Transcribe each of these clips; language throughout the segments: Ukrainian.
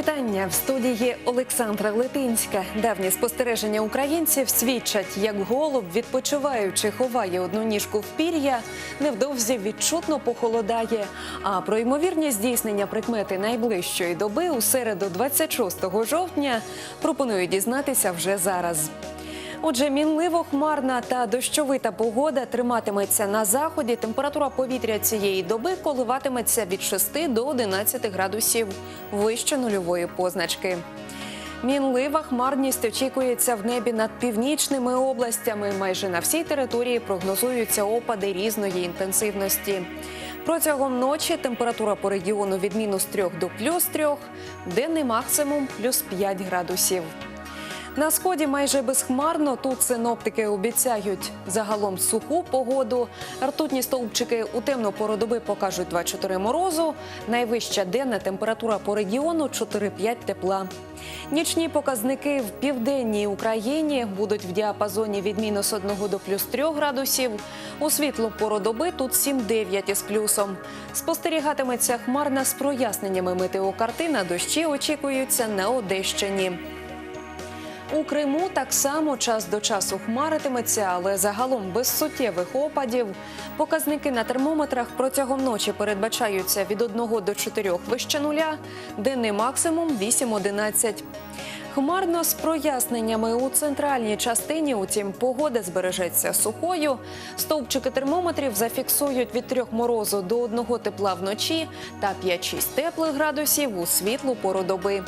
в студії Олександра Литинська. Давні спостереження українців свідчать, як голуб, відпочиваючи, ховає одну ніжку в пір'я, невдовзі відчутно похолодає. А про ймовірні здійснення прикмети найближчої доби у середу, 26 жовтня, пропоную дізнатися вже зараз. Отже, мінливо хмарна та дощовита погода триматиметься на заході. Температура повітря цієї доби коливатиметься від 6 до 11 градусів вище нульової позначки. Мінлива хмарність очікується в небі над північними областями. Майже на всій території прогнозуються опади різної інтенсивності. Протягом ночі температура по регіону від мінус 3 до плюс 3, денний максимум плюс 5 градусів. На сході майже безхмарно. Тут синоптики обіцяють загалом суху погоду. Ртутні стовпчики у темну пору доби покажуть 2-4 морозу. Найвища денна температура по регіону 4-5 тепла. Нічні показники в південній Україні будуть в діапазоні від мінус 1 до плюс 3 градусів. У світлу пору доби тут 7-9 із плюсом. Спостерігатиметься хмарна з проясненнями метеокартина. Дощі очікуються на Одещині. У Криму так само час до часу хмаритиметься, але загалом без суттєвих опадів. Показники на термометрах протягом ночі передбачаються від 1 до 4 вище нуля, денний максимум 8-11. Хмарно з проясненнями у центральній частині, утім, погода збережеться сухою. Стовпчики термометрів зафіксують від трьох морозу до одного тепла вночі та 5-6 теплих градусів у світлу пору доби.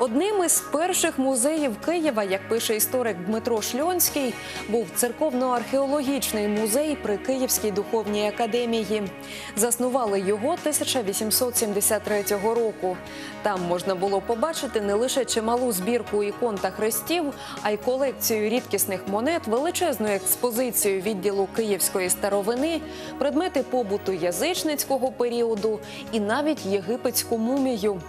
Одним із перших музеїв Києва, як пише історик Дмитро Шльонський, був церковно-археологічний музей при Київській духовній академії. Заснували його 1873 року. Там можна було побачити не лише чималу збірку ікон та хрестів, а й колекцію рідкісних монет, величезну експозицію відділу київської старовини, предмети побуту язичницького періоду і навіть єгипетську мумію.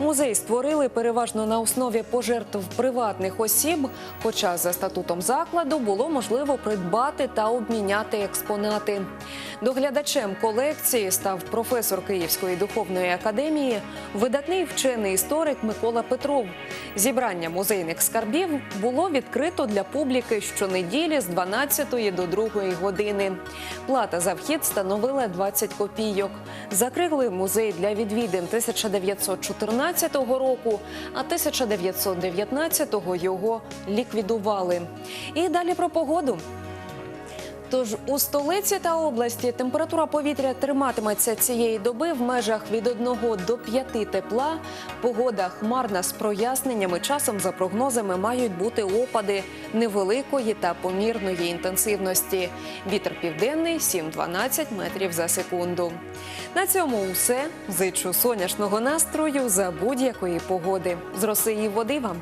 Музей створили переважно на основі пожертв приватних осіб. Хоча за статутом закладу було можливо придбати та обміняти експонати. Доглядачем колекції став професор Київської духовної академії, видатний вчений історик Микола Петров. Зібрання музейних скарбів було відкрито для публіки щонеділі з 12 до 2 години. Плата за вхід становила 20 копійок. Закрили музей для відвідин 1914 року, а 1919-го його ліквідували. І далі про погоду. Тож у столиці та області температура повітря триматиметься цієї доби в межах від 1 до 5 тепла. Погода хмарна з проясненнями. Часом за прогнозами мають бути опади невеликої та помірної інтенсивності. Вітер південний 7-12 метрів за секунду. На цьому все. Зичу сонячного настрою за будь-якої погоди. З роси і води вам.